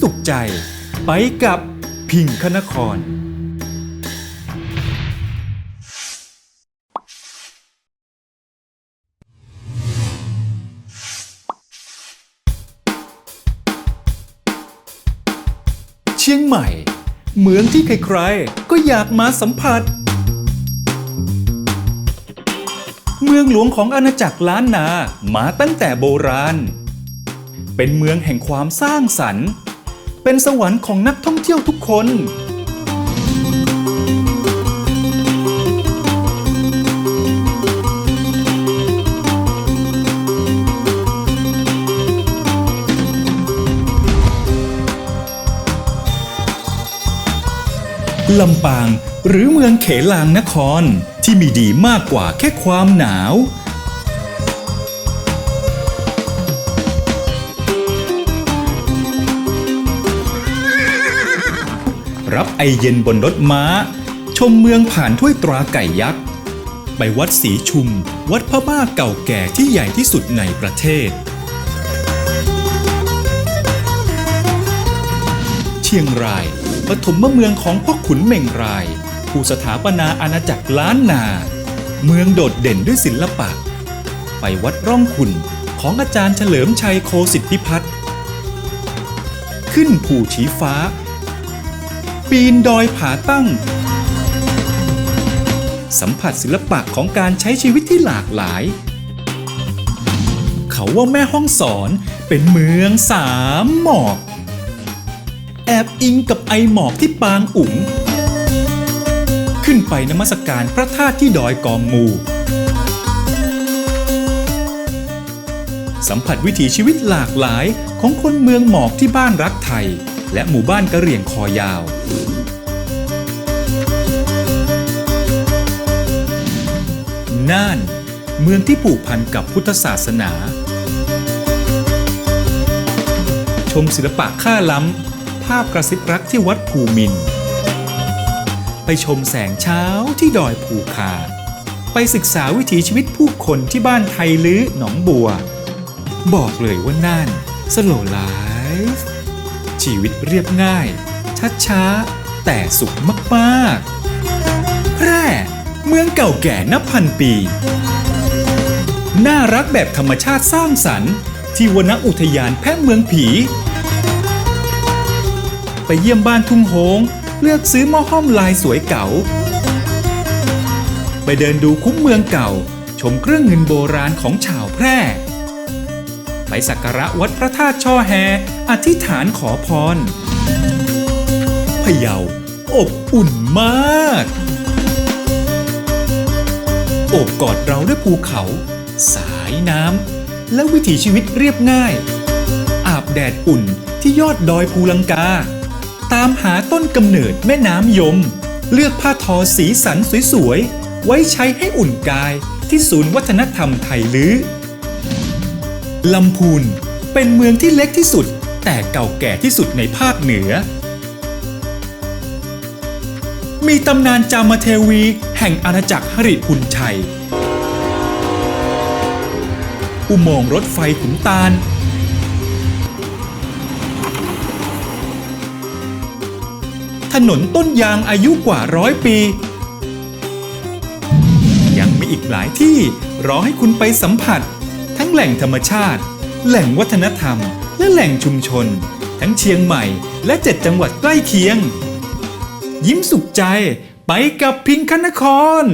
สุขใจ ไปกับพิงคณคร เชียงใหม่ เหมืองที่ใครๆก็อยากมาสัมผัส เมืองหลวงของอาณาจักรล้านนามาตั้งแต่โบราณ เป็นเมืองแห่งความสร้างสรรค์ เป็นสวรรค์ของนักท่องเที่ยวทุกคน ลำปางหรือเมืองเขลางนครที่มีดีมากกว่าแค่ความหนาว รับไอเย็นบนรถม้า ชมเมืองผ่านถ้วยตราไก่ยักษ์ ไปวัดศรีชุม วัดพระบ้าเก่าแก่ที่ใหญ่ที่สุดในประเทศ เชียงรายปฐมเมืองของพ่อขุนเม่งราย ผู้สถาปนาอาณาจักรล้านนา เมืองโดดเด่นด้วยศิลปะ ไปวัดร่องขุนของอาจารย์เฉลิมชัยโคสิทธิพัฒน์ขึ้นภูชีฟ้า ปีนดอยผาตั้ง สัมผัสศิลปะของการใช้ชีวิตที่หลากหลาย เขาว่าแม่ห้องสอนเป็นเมืองสามหมอก แอบอิงกับไอหมอกที่ปางอุ๋ง ขึ้นไปนมัสการพระธาตุที่ดอยกองมู สัมผัสวิถีชีวิตหลากหลายของคนเมืองหมอกที่บ้านรักไทย และหมู่บ้านกะเหรี่ยงคอยาว น่าน เมืองที่ผูกพันกับพุทธศาสนา ชมศิลปะค่าล้ำ ภาพกระซิบรักที่วัดภูมิน ไปชมแสงเช้าที่ดอยภูคา ไปศึกษาวิถีชีวิตผู้คนที่บ้านไทยลื้อหนองบัว บอกเลยว่าน่านสโลไลฟ์ ชีวิตเรียบง่ายช้าๆแต่สุขมากๆ แพร่เมืองเก่าแก่นับพันปี น่ารักแบบธรรมชาติสร้างสรรค์ที่วนอุทยานแพะเมืองผี ไปเยี่ยมบ้านทุ่งโฮงเลือกซื้อหม้อห้อมลายสวยเก๋าไปเดินดูคุ้มเมืองเก่า ชมเครื่องเงินโบราณของชาวแพร่ ไปสักการะวัดพระธาตุช่อแฮ อธิษฐานขอพรพะเยาอบอุ่นมาก โอบกอดเราด้วยภูเขา สายน้ำ และวิถีชีวิตเรียบง่าย อาบแดดอุ่นที่ยอดดอยภูลังกา ตามหาต้นกำเนิดแม่น้ำยม เลือกผ้าทอสีสันสวยๆ ไว้ใช้ให้อุ่นกายที่ศูนย์วัฒนธรรมไทยลื้อ ลำพูนเป็นเมืองที่เล็กที่สุด แต่เก่าแก่ที่สุดในภาคเหนือ มีตำนานจามเทวีแห่งอาณาจักรหริพุนชัย อุโมงค์รถไฟขุนตาล ถนนต้นยางอายุกว่าร้อยปี ยังมีอีกหลายที่รอให้คุณไปสัมผัส ทั้งแหล่งธรรมชาติ แหล่งวัฒนธรรม และแหล่งชุมชน ทั้งเชียงใหม่และเจ็ดจังหวัดใกล้เคียง ยิ้มสุขใจไปกับพิงค์คณคร